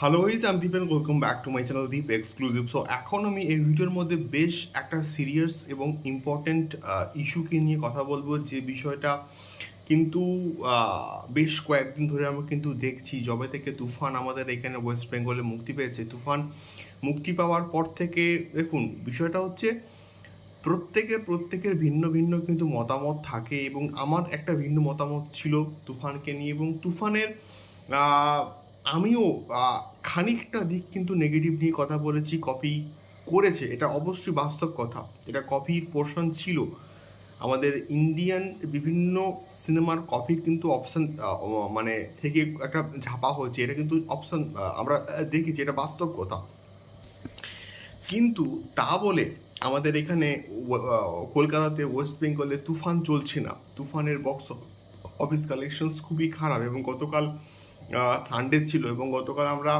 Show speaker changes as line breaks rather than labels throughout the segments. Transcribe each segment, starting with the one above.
Hello is am Dipen welcome back to my channel Deep exclusive so এখন আমি এই ভিডিওর মধ্যে বেশ একটা সিরিয়াস এবং ইম্পর্ট্যান্ট ইস্যুকে নিয়ে কথা বলব। যে বিষয়টা কিন্তু বেশ কয়েকদিন ধরে আমরা কিন্তু দেখছি। যবে থেকে তুফান আমাদের এখানে ওয়েস্ট বেঙ্গলে মুক্তি পেয়েছে। তুফান মুক্তি পাওয়ার পর থেকে, দেখুন, বিষয়টা হচ্ছে প্রত্যেকের প্রত্যেকের ভিন্ন ভিন্ন কিন্তু মতামত থাকে এবং আমার একটা ভিন্ন মতামত ছিল তুফানকে নিয়ে এবং তুফানের আমিও খানিকটা দিক কিন্তু নেগেটিভ নিয়ে কথা বলেছি কপি করেছে। এটা অবশ্যই বাস্তব কথা। এটা কপির পোর্শন ছিল। আমাদের ইন্ডিয়ান বিভিন্ন সিনেমার কপি কিন্তু অপশান মানে থেকে একটা ঝাপা হয়েছে। এটা কিন্তু অপশান আমরা দেখেছি। এটা বাস্তব কথা। কিন্তু তা বলে আমাদের এখানে কলকাতাতে ওয়েস্ট বেঙ্গলে তুফান চলছে না। তুফানের বক্স অফিস কালেকশনস খুবই খারাপ এবং গতকাল সানডে ছিল এবং গতকাল আমরা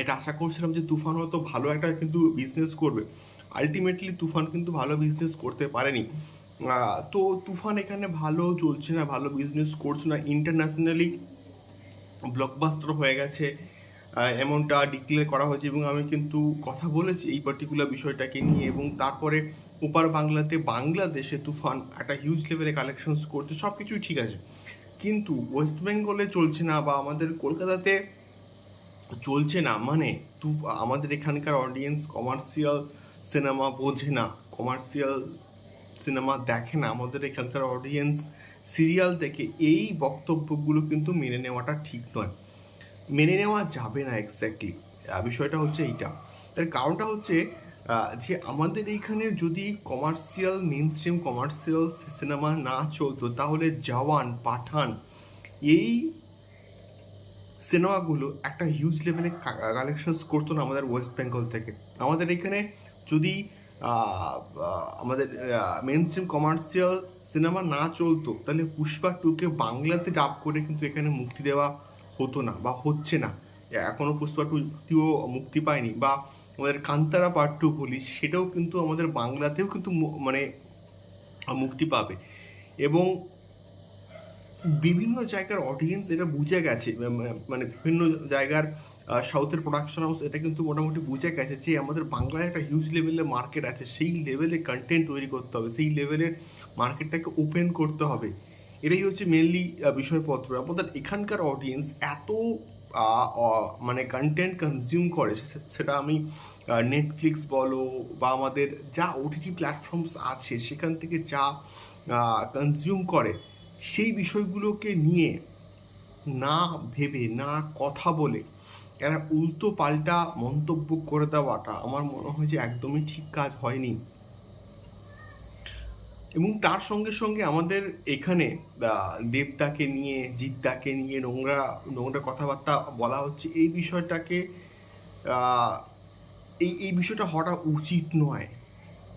এটা আশা করছিলাম যে তুফান হয়তো ভালো একটা কিন্তু বিজনেস করবে। আলটিমেটলি তুফান কিন্তু ভালো বিজনেস করতে পারেনি। তো তুফান এখানে ভালো চলছে না, ভালো বিজনেস করছে না। ইন্টারন্যাশনালি ব্লকবাস্টার হয়ে গেছে এমনটা ডিক্লেয়ার করা হয়েছে এবং আমি কিন্তু কথা বলেছি এই পার্টিকুলার বিষয়টাকে নিয়ে এবং তারপরে ওপার বাংলাতে বাংলাদেশে তুফান একটা হিউজ লেভেলে কালেকশনস করছে সব কিছুই ঠিক আছে। কিন্তু ওয়েস্ট বেঙ্গলে চলছে না বা আমাদের কলকাতাতে চলছে না মানে তু, আমাদের এখানকার অডিয়েন্স কমার্শিয়াল সিনেমা বোঝে না কমার্শিয়াল সিনেমা দেখে না, আমাদের এখানকার অডিয়েন্স সিরিয়াল দেখে। এই বক্তব্যগুলো কিন্তু মেনে নেওয়াটা ঠিক নয়। মেনে নেওয়া যাবে না এক্স্যাক্টলি বিষয়টা হচ্ছে এইটা। তার কারণটা হচ্ছে যে আমাদের এইখানে যদি commercial mainstream commercial cinema না চলতো, তাহলে জওয়ান, পাঠান এই সিনেমাগুলো একটা হিউজ লেভেলে কালেকশনস করতো না আমাদের ওয়েস্ট বেঙ্গল থেকে। আমাদের এখানে যদি আমাদের মেন স্ট্রিম কমার্শিয়াল সিনেমা না চলতো, তাহলে পুষ্পা টুকে বাংলাতে ডাব করে কিন্তু এখানে মুক্তি দেওয়া হতো না বা হচ্ছে না। এখনও পুষ্পা টুও মুক্তি পায়নি বা আমাদের কান্তারা পার্ট টু বলি সেটাও কিন্তু আমাদের বাংলাতেও কিন্তু মানে মুক্তি পাবে। এবং বিভিন্ন জায়গার অডিয়েন্স এটা বুঝে গেছে মানে বিভিন্ন জায়গার সাউথের প্রোডাকশন হাউস এটা কিন্তু মোটামুটি বুঝে গেছে যে আমাদের বাংলায় একটা হিউজ লেভেলের মার্কেট আছে, সেই লেভেলে কন্টেন্ট তৈরি করতে হবে, সেই লেভেলের মার্কেটটাকে ওপেন করতে হবে। এটাই হচ্ছে মেনলি বিষয়পত্র। আমাদের এখানকার অডিয়েন্স এত মানে কন্টেন্ট কনজিউম করে সেটা আমি নেটফ্লিক্স বলো বা আমাদের যা ওটিটি প্ল্যাটফর্মস আছে, সেখান থেকে যা কনজিউম করে, সেই বিষয়গুলোকে নিয়ে না ভেবে, না কথা বলে, এরা উল্টো পাল্টা মন্তব্য করে দেওয়াটা, আমার মনে হয় যে একদমই ঠিক কাজ হয়নি। এবং তার সঙ্গে সঙ্গে আমাদের এখানে আহ, দেবদাকে নিয়ে জিদ্দাকে নিয়ে নোংরা নোংরা কথাবার্তা বলা হচ্ছে এই বিষয়টাকে এই এই বিষয়টা হওয়াটা উচিত নয়।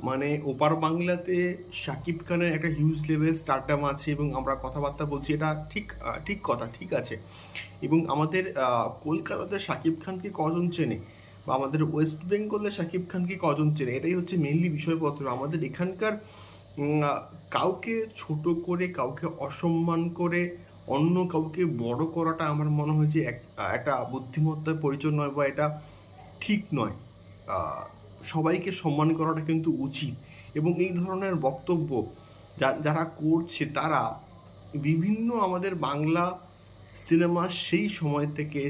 মানে ওপার বাংলাতে শাকিব খানের একটা হিউজ লেভেল স্টারডাম আছে এবং আমরা কথাবার্তা বলছি এটা ঠিক ঠিক কথা ঠিক আছে। এবং আমাদের কলকাতাতে শাকিব খানকে কজন চেনে? বা আমাদের ওয়েস্ট বেঙ্গলে শাকিব খানকে কজন চেনে? এটাই হচ্ছে মেনলি বিষয়পত্র। আমাদের এখানকার কাউকে ছোট করে, কাউকে অসম্মান করে, অন্য কাউকে বড় করাটা আমার মনে হয় যে এক- একটা বুদ্ধিমত্তার পরিচয় নয় বা এটা ঠিক নয়। সবাইকে সম্মান করাটা কিন্তু উচিত। এবং এই ধরনের বক্তব্য যারা করছে তারা বিভিন্ন আমাদের বাংলা সিনেমা সেই সময় থেকে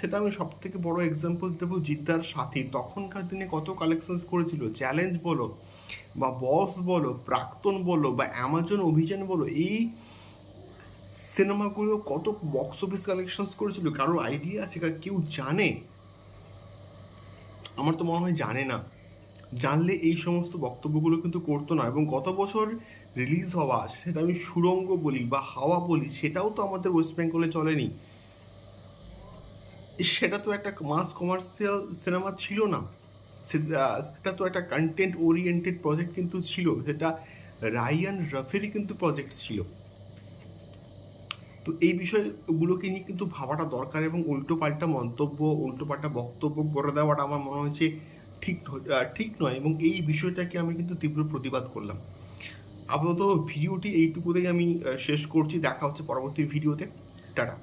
সেটা আমি সব থেকে বড় এক্সাম্পল দেবো জিদ্দার সাথী। তখনকার দিনে কত কালেকশনস করেছিল? চ্যালেঞ্জ বলো, বা বস বলো, প্রাক্তন বলো, বা অ্যামাজন অভিযান বলো, এই সিনেমাগুলো কত বক্স অফিস কালেকশনস করেছিল? কারোর আইডিয়া আছে? কেউ জানে? আমার তো মনে হয় জানে না। জানলে এই সমস্ত বক্তব্যগুলো কিন্তু করতো না এবং গত বছর রিলিজ হওয়া সেটা আমি সুরঙ্গ বলি বা হাওয়া বলি, সেটাও তো আমাদের ওয়েস্ট বেঙ্গলে চলেনি। সেটা তো একটা মাস কমার্শিয়াল সিনেমা ছিল না। সেটা তো একটা কন্টেন্ট ওরিয়েন্টেড প্রজেক্ট কিন্তু ছিল। সেটা রায়ান রফেরই কিন্তু প্রজেক্ট ছিল। তো এই বিষয়গুলোকে নিয়ে কিন্তু ভাবাটা দরকার এবং উল্টো পাল্টা মন্তব্য উল্টো পাল্টা বক্তব্য করে দেওয়াটা আমার মনে হচ্ছে ঠিক ঠিক নয় এবং এই বিষয়টাকে আমি কিন্তু তীব্র প্রতিবাদ করলাম। আপাতত ভিডিওটি এইটুকুতেই আমি শেষ করছি। দেখা হচ্ছে পরবর্তী ভিডিওতে টাটা।